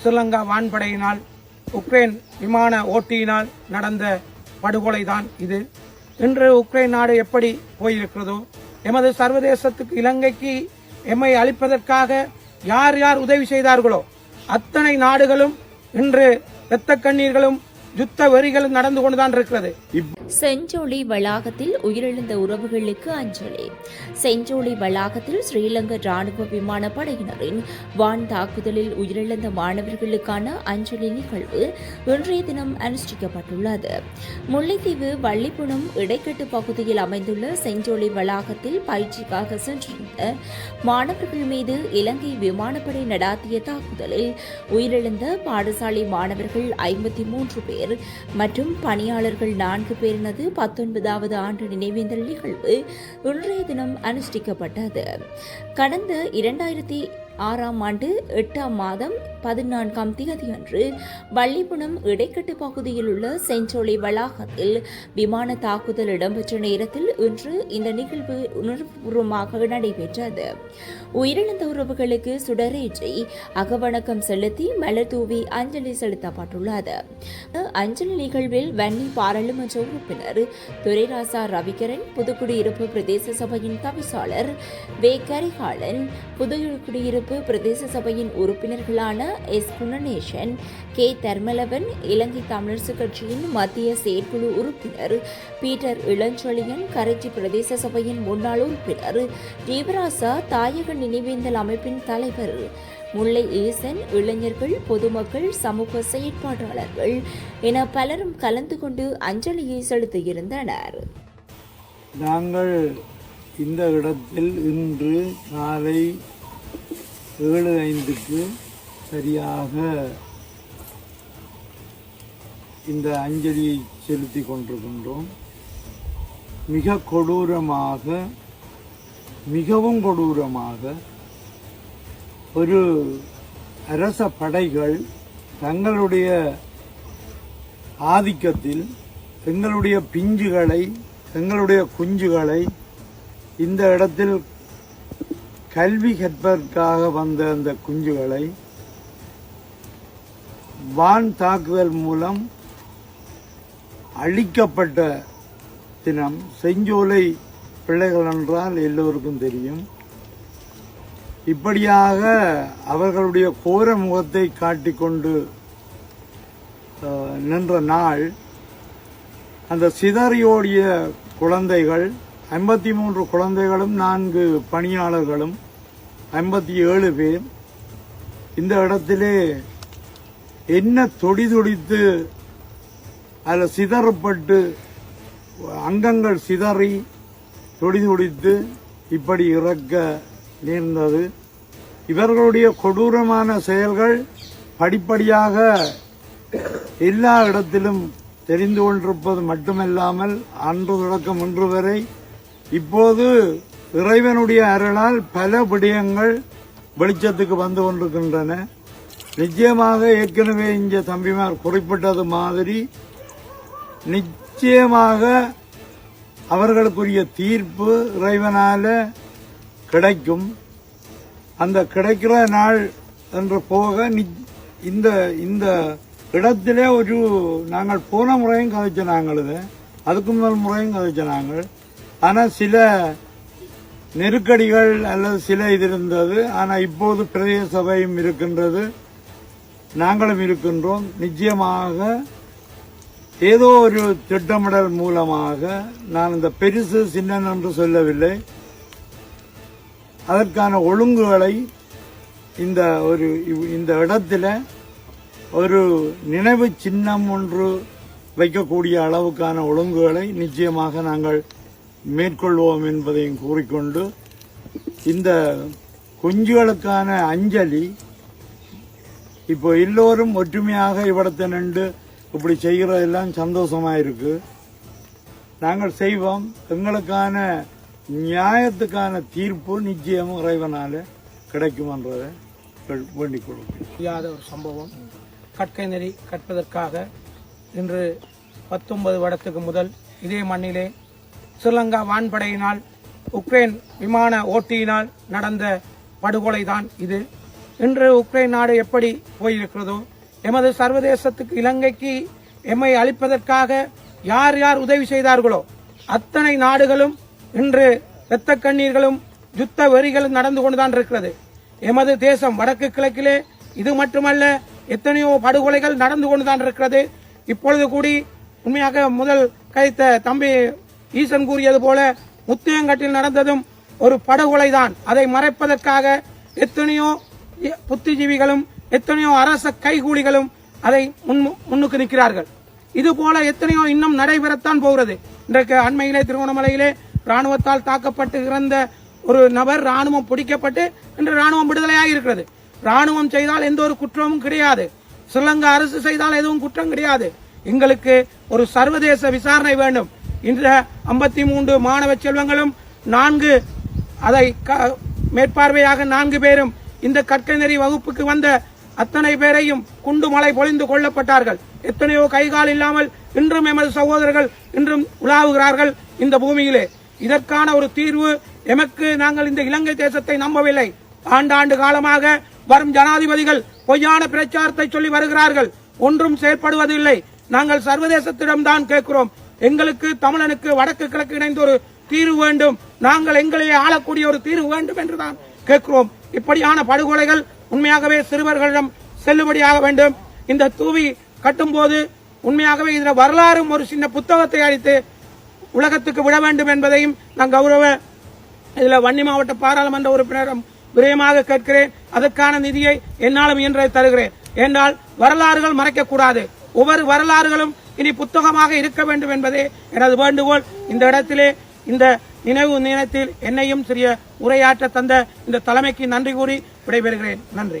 Sri Lanka வான்படையினால் Ukraine விமான ஓட்டியினால் நடந்த படுகொலை தான் இது. இன்று உக்ரைன் நாடு எப்படி போயிருக்கிறதோ எமது சர்வதேசத்துக்கு இலங்கைக்கு எம்மை அளிப்பதற்காக யார் யார் உதவி செய்தார்களோ அத்தனை நாடுகளும் இன்று இரத்த கண்ணீர்களும் யுத்த வெறிகளும் நடந்து கொண்டுதான் இருக்கிறது. செஞ்சோலி வளாகத்தில் உயிரிழந்த உறவுகளுக்கு அஞ்சலி. செஞ்சோலி வளாகத்தில் ஸ்ரீலங்கா ராணுவ விமானப்படையினரின் வான் தாக்குதலில் உயிரிழந்த மாணவர்களுக்கான அஞ்சலி நிகழ்வு இன்றைய தினம் அனுஷ்டிக்கப்பட்டுள்ளது. முல்லைத்தீவு வள்ளிப்புணம் இடைக்கட்டு பகுதியில் அமைந்துள்ள செஞ்சோலி வளாகத்தில் பயிற்சிக்காக சென்றிருந்த மாணவர்கள் மீது இலங்கை விமானப்படை நடாத்திய தாக்குதலில் உயிரிழந்த பாடசாலை மாணவர்கள் ஐம்பத்தி மூன்று பேர் மற்றும் பணியாளர்கள் நான்கு பேரினது பத்தொன்பதாவது ஆண்டு நினைவேந்தல் நிகழ்வு இன்றைய தினம் அனுஷ்டிக்கப்பட்டது. கடந்த இரண்டாயிரத்தி ஆறாம் ஆண்டு எட்டாம் மாதம் பதினான்காம் தேதியன்று வள்ளிபுணம் இடைக்கட்டு பகுதியில் உள்ள செஞ்சோலை வளாகத்தில் விமான தாக்குதல் இடம்பெற்ற நேரத்தில் இன்று இந்த நிகழ்வு உணர்வுபூர்வமாக நடைபெற்றது. உயிரிழந்த உறவுகளுக்கு சுடரேற்றி அகவணக்கம் செலுத்தி மலர் தூவி அஞ்சலி செலுத்தப்பட்டுள்ளது. அஞ்சலி நிகழ்வில் வன்னி பாராளுமன்ற உறுப்பினர் துரைராசா ரவிகரன் புதுக்குடியிருப்பு பிரதேச சபையின் தவிசாளர் வே. கரிகாலன் புதுக்குடியிருப்பு பிரதேச சபையின் உறுப்பினர்களான எஸ் குணநேசன் கே தர்மலவன் இலங்கை தமிழரசு கட்சியின் மத்திய செயற்குழு உறுப்பினர் பீட்டர் இளஞ்சொலியன் கரைச்சி பிரதேச சபையின் முன்னாள் உறுப்பினர் ஜீவராசா தாயக நினைவேந்தல் அமைப்பின் தலைவர் முல்லை ஈசன் இளைஞர்கள் பொதுமக்கள் சமூக செயற்பாட்டாளர்கள் என பலரும் கலந்து கொண்டு அஞ்சலியை செலுத்தியிருந்தனர். நாங்கள் இந்த இடத்தில் இன்று காலை ஏழு ஐந்துக்கு சரியாக இந்த அஞ்சலியை செலுத்தி கொண்டிருக்கின்றோம். மிக கொடூரமாக மிகவும் கொடூரமாக ஒரு அரச படைகள் தங்களுடைய ஆதிக்கத்தில் எங்களுடைய பிஞ்சுகளை எங்களுடைய குஞ்சுகளை இந்த இடத்தில் கல்வி கற்பதற்காக வந்த அந்த குஞ்சுகளை வான் தாக்குதல் மூலம் அழிக்கப்பட்ட தினம் செஞ்சோலை பிள்ளைகள் என்றால் எல்லோருக்கும் தெரியும். இப்படியாக அவர்களுடைய கோர முகத்தை காட்டிக்கொண்டு நின்ற நாள் அந்த சிதறியோடிய குழந்தைகள் ஐம்பத்தி மூன்று குழந்தைகளும் நான்கு பணியாளர்களும் ஐம்பத்தி ஏழு பேர். இந்த இடத்திலே என்ன தொடி துடித்து அதில் சிதறப்பட்டு அங்கங்கள் சிதறி தொடி துடித்து இப்படி இறக்க நேர்ந்தது. இவர்களுடைய கொடூரமான செயல்கள் படிப்படியாக எல்லா இடத்திலும் தெரிந்து கொண்டிருப்பது மட்டுமல்லாமல் அன்று தொடக்கம் இன்று வரை இப்போது இறைவனுடைய அருளால் பல விடயங்கள் வெளிச்சத்துக்கு வந்து கொண்டிருக்கின்றன. நிச்சயமாக ஏற்கனவே இங்கே தம்பிமார் குறிப்பிட்டது மாதிரி நிச்சயமாக அவர்களுக்குரிய தீர்ப்பு இறைவனால கிடைக்கும். அந்த கிடைக்கிற நாள் என்று போக இந்த இந்த இடத்திலே ஒரு நாங்கள் போன முறையும் கதைச்ச நாங்கள் இது. அதுக்கு முதல் முறையும் கதைச்ச நாங்கள். ஆனால் சில நெருக்கடிகள் அல்லது சில இது இருந்தது. ஆனால் இப்போது பிரதேச சபையும் இருக்கின்றது. நாங்களும் இருக்கின்றோம். நிச்சயமாக ஏதோ ஒரு திட்டமிடல் மூலமாக நான் இந்த பெருசு சின்னன் என்று சொல்லவில்லை. அதற்கான ஒழுங்குகளை இந்த ஒரு இவ்- இந்த இடத்துல ஒரு நினைவு சின்னம் ஒன்று வைக்கக்கூடிய அளவுக்கான ஒழுங்குகளை நிச்சயமாக நாங்கள் மேற்கொள்வோம் என்பதையும் கூறிக்கொண்டு இந்த குஞ்சுகளுக்கான அஞ்சலி இப்போ எல்லோரும் ஒற்றுமையாக இவ்விடத்தை நின்று இப்படி செய்கிறதெல்லாம் சந்தோஷமாக இருக்கு நாங்கள் செய்வோம். எங்களுக்கான நியாயத்துக்கான தீர்ப்பு நிச்சயம் இறைவனால் கிடைக்கும்ன்றதை வேண்டிக் கொள்ளும் முடியாத ஒரு சம்பவம். கற்கை நெறி கற்பதற்காக இன்று பத்தொன்பது வருடத்துக்கு முதல் இதே மண்ணிலே ஸ்ரீலங்கா வான்படையினால் உக்ரைன் விமான ஓட்டியினால் நடந்த படுகொலை தான் இது. இன்று உக்ரைன் நாடு எப்படி போயிருக்கிறதோ எமது சர்வதேசத்துக்கு இலங்கைக்கு எம்மை அளிப்பதற்காக யார் யார் உதவி செய்தார்களோ அத்தனை நாடுகளும் இன்று இரத்த கண்ணீர்களும் யுத்த வெறிகளும் நடந்து கொண்டுதான் இருக்கிறது. எமது தேசம் வடக்கு கிழக்கிலே இது மட்டுமல்ல எத்தனையோ படுகொலைகள் நடந்து கொண்டுதான் இருக்கிறது. இப்பொழுது கூடி உண்மையாக முதல் கைத்த தம்பி ஈசன் கூறியது போல முத்தையங்கட்டில் நடந்ததும் ஒரு படுகொலைதான். அதை மறைப்பதற்காக எத்தனையோ புத்திஜீவிகளும் எத்தனையோ அரச கைகூலிகளும் அதை முன்- முன்னுக்கு நிற்கிறார்கள். இது போல எத்தனையோ இன்னும் நடைபெறத்தான் போகிறது. இன்றைக்கு அண்மையிலே திருவண்ணாமலையிலே ராணுவத்தால் தாக்கப்பட்டு இறந்த ஒரு நபர் ராணுவம் பிடிக்கப்பட்டு இன்று ராணுவம் விடுதலையாக இருக்கிறது ராணுவம் செய்தால் எந்த ஒரு குற்றமும் கிடையாது. ஸ்ரீலங்கா அரசு செய்தால் எதுவும் குற்றம் கிடையாது. எங்களுக்கு ஒரு சர்வதேச விசாரணை வேண்டும். இன்ற ஐம்பத்தி மூன்று மாணவ செல்வங்களும் நான்கு அதை க- மேற்பார்வையாக நான்கு பேரும் இந்த கற்கநெறி வகுப்புக்கு வந்த அத்தனை பேரையும் குண்டு மலை பொழிந்து கொள்ளப்பட்டார்கள் எத்தனையோ கைகால் இல்லாமல் இன்றும் எமது சகோதரர்கள் இன்றும் உலாவுகிறார்கள் இந்த பூமியிலே. இதற்கான ஒரு தீர்வு எமக்கு நாங்கள் இந்த இலங்கை தேசத்தை நம்பவில்லை. ஆண்டாண்டு காலமாக வரும் ஜனாதிபதிகள் பொய்யான பிரச்சாரத்தை சொல்லி வருகிறார்கள். ஒன்றும் செயற்படுவதில்லை. நாங்கள் சர்வதேசத்திடம்தான் கேட்கிறோம். எங்களுக்கு தமிழனுக்கு வடக்கு கிழக்கு இணைந்த ஒரு தீர்வு வேண்டும். நாங்கள் எங்களையே ஆளக்கூடிய ஒரு தீர்வு வேண்டும் என்றுதான் கேட்கிறோம். இப்படியான படுகொலைகள் உண்மையாகவே சிறுவர்களிடம் செல்லுபடியாக வேண்டும். இந்த தூவி கட்டும்போது உண்மையாகவே இதில் வரலாறும் ஒரு சின்ன புத்தகத்தை அளித்து உலகத்துக்கு விட வேண்டும் என்பதையும் நான் கௌரவ இதில் வன்னி மாவட்ட பாராளுமன்ற உறுப்பினரும் விரயமாக கேட்கிறேன். அதற்கான நிதியை என்னாலும் இயன்றதை தருகிறேன். என்றால் வரலாறுகள் மறைக்கக்கூடாது. ஒவ்வொரு வரலாறுகளும் இனி புத்தகமாக இருக்க வேண்டும் என்பதே எனது வேண்டுகோள். இந்த இடத்திலே இந்த நினைவு நேரத்தில் என்னையும் சிறிய உரையாற்ற தந்த இந்த தலைமைக்கு நன்றி கூறி விடைபெறுகிறேன். நன்றி.